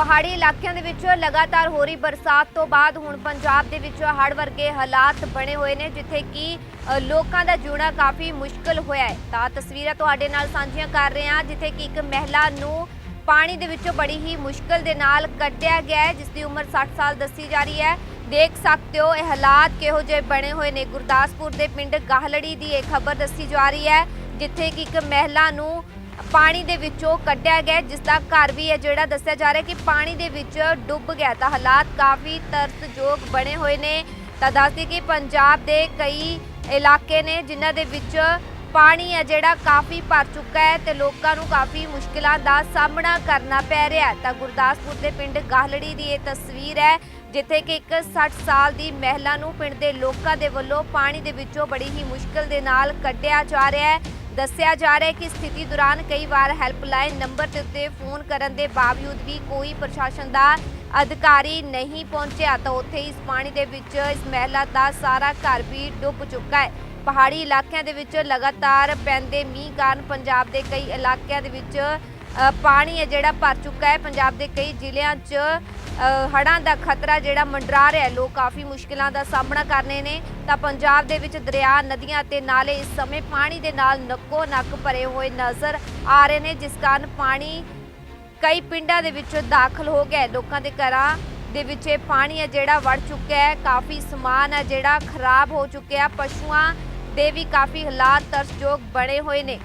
ਪਹਾੜੀ ਇਲਾਕਿਆਂ ਦੇ ਵਿੱਚ ਲਗਾਤਾਰ ਹੋ ਰਹੀ ਬਰਸਾਤ ਤੋਂ ਬਾਅਦ ਹੁਣ ਪੰਜਾਬ ਦੇ ਵਿੱਚ ਹੜ੍ਹ ਵਰਗੇ ਹਾਲਾਤ ਬਣੇ ਹੋਏ ਨੇ, ਜਿੱਥੇ ਕਿ ਲੋਕਾਂ ਦਾ ਜਿਉਣਾ ਕਾਫੀ ਮੁਸ਼ਕਲ ਹੋਇਆ ਹੈ। ਤਾਂ ਤਸਵੀਰਾਂ ਤੁਹਾਡੇ ਨਾਲ ਸਾਂਝੀਆਂ ਕਰ ਰਹੇ ਹਾਂ, ਜਿੱਥੇ ਕਿ ਇੱਕ ਮਹਿਲਾ ਨੂੰ ਪਾਣੀ ਦੇ ਵਿੱਚੋਂ ਬੜੀ ਹੀ ਮੁਸ਼ਕਲ ਦੇ ਨਾਲ ਕੱਢਿਆ ਗਿਆ ਹੈ ਜਿਸ ਦੀ ਉਮਰ 60 ਸਾਲ ਦੱਸੀ ਜਾ ਰਹੀ ਹੈ। ਦੇਖ ਸਕਦੇ ਹੋ, ਇਹ ਹਾਲਾਤ ਕਿਹੋ ਜਿਹੇ ਬਣੇ ਹੋਏ ਨੇ। ਗੁਰਦਾਸਪੁਰ ਦੇ ਪਿੰਡ ਗਾਹਲੜੀ ਦੀ ਇਹ ਖਬਰ ਦੱਸੀ ਜਾ ਰਹੀ ਹੈ, ਜਿੱਥੇ ਕਿ ਇੱਕ ਮਹਿਲਾ ਨੂੰ ਪਾਣੀ ਦੇ ਵਿੱਚੋਂ ਕੱਢਿਆ ਗਿਆ ਜਿਸ ਦਾ ਘਰ ਵੀ ਹੈ ਜਿਹੜਾ ਦੱਸਿਆ ਜਾ ਰਿਹਾ ਕਿ ਪਾਣੀ ਦੇ ਵਿੱਚ ਡੁੱਬ ਗਿਆ ਤਾਂ ਹਾਲਾਤ ਕਾਫੀ ਤਰਸਯੋਗ ਬਣੇ ਹੋਏ ਨੇ। ਤਾਂ ਦੱਸਦੀ ਕਿ ਪੰਜਾਬ ਦੇ ਕਈ ਇਲਾਕੇ ਨੇ ਜਿਨ੍ਹਾਂ ਦੇ ਵਿੱਚ ਪਾਣੀ ਹੈ ਜਿਹੜਾ ਕਾਫੀ ਭਰ ਚੁੱਕਾ ਹੈ ਤੇ ਲੋਕਾਂ ਨੂੰ ਕਾਫੀ ਮੁਸ਼ਕਿਲਾਂ ਦਾ ਸਾਹਮਣਾ ਕਰਨਾ ਪੈ ਰਿਹਾ ਤਾਂ ਗੁਰਦਾਸਪੁਰ ਦੇ ਪਿੰਡ ਗਾਹਲੜੀ ਦੀ ਇਹ ਤਸਵੀਰ ਹੈ, ਜਿੱਥੇ ਕਿ ਇੱਕ 60 ਸਾਲ ਦੀ ਮਹਿਲਾ ਨੂੰ ਪਿੰਡ ਦੇ ਲੋਕਾਂ ਦੇ ਵੱਲੋਂ ਪਾਣੀ ਦੇ ਵਿੱਚੋਂ ਬੜੀ ਹੀ ਮੁਸ਼ਕਲ ਦੇ ਨਾਲ ਕੱਢਿਆ ਜਾ ਰਿਹਾ ਹੈ। ਦੱਸਿਆ ਜਾ ਰਿਹਾ ਹੈ ਕਿ ਸਥਿਤੀ ਦੌਰਾਨ ਕਈ ਵਾਰ ਹੈਲਪਲਾਈਨ ਨੰਬਰ ਦੇ ਉੱਤੇ ਫੋਨ ਕਰਨ ਦੇ ਬਾਵਜੂਦ ਵੀ ਕੋਈ ਪ੍ਰਸ਼ਾਸਨ ਦਾ ਅਧਿਕਾਰੀ ਨਹੀਂ ਪਹੁੰਚਿਆ, ਤਾਂ ਉੱਥੇ ਇਸ ਪਾਣੀ ਦੇ ਵਿੱਚ ਇਸ ਮਹਿਲਾ ਦਾ ਸਾਰਾ ਘਰ ਵੀ ਡੁੱਬ ਚੁੱਕਾ ਹੈ। ਪਹਾੜੀ ਇਲਾਕਿਆਂ ਦੇ ਵਿੱਚ ਲਗਾਤਾਰ ਪੈਂਦੇ ਮੀਂਹ ਕਾਰਨ ਪੰਜਾਬ ਦੇ ਕਈ ਇਲਾਕਿਆਂ ਦੇ ਵਿੱਚ ਪਾਣੀ ਹੈ ਜਿਹੜਾ ਭਰ ਚੁੱਕਾ ਹੈ ਪੰਜਾਬ ਦੇ ਕਈ ਜ਼ਿਲ੍ਹਿਆਂ 'ਚ। ਅ, ਹੜ੍ਹਾਂ ਦਾ ਖਤਰਾ ਜਿਹੜਾ ਮੰਡਰਾ ਰਿਹਾ ਲੋਕ ਕਾਫੀ ਮੁਸ਼ਕਿਲਾਂ ਦਾ ਸਾਹਮਣਾ ਕਰਨੇ ਨੇ। ਤਾਂ ਪੰਜਾਬ ਦੇ ਵਿੱਚ ਦਰਿਆ ਨਦੀਆਂ ਅਤੇ ਨਾਲੇ ਇਸ ਸਮੇਂ ਪਾਣੀ ਦੇ ਨਾਲ ਨੱਕੋ ਨੱਕ ਭਰੇ ਹੋਏ ਨਜ਼ਰ ਆ ਰਹੇ ਨੇ ਜਿਸ ਕਾਰਨ ਪਾਣੀ ਕਈ ਪਿੰਡਾਂ ਦੇ ਵਿੱਚ ਦਾਖਲ ਹੋ ਗਿਆ ਲੋਕਾਂ ਦੇ ਘਰਾਂ ਦੇ ਵਿੱਚ ਇਹ ਪਾਣੀ ਹੈ ਜਿਹੜਾ ਵੜ ਚੁੱਕਿਆ ਹੈ। ਕਾਫੀ ਸਮਾਨ ਹੈ ਜਿਹੜਾ ਖਰਾਬ ਹੋ ਚੁੱਕਿਆ ਪਸ਼ੂਆਂ ਦੇ ਵੀ ਕਾਫੀ ਹਾਲਾਤ ਤਰਸਯੋਗ ਬਣੇ ਹੋਏ ਨੇ।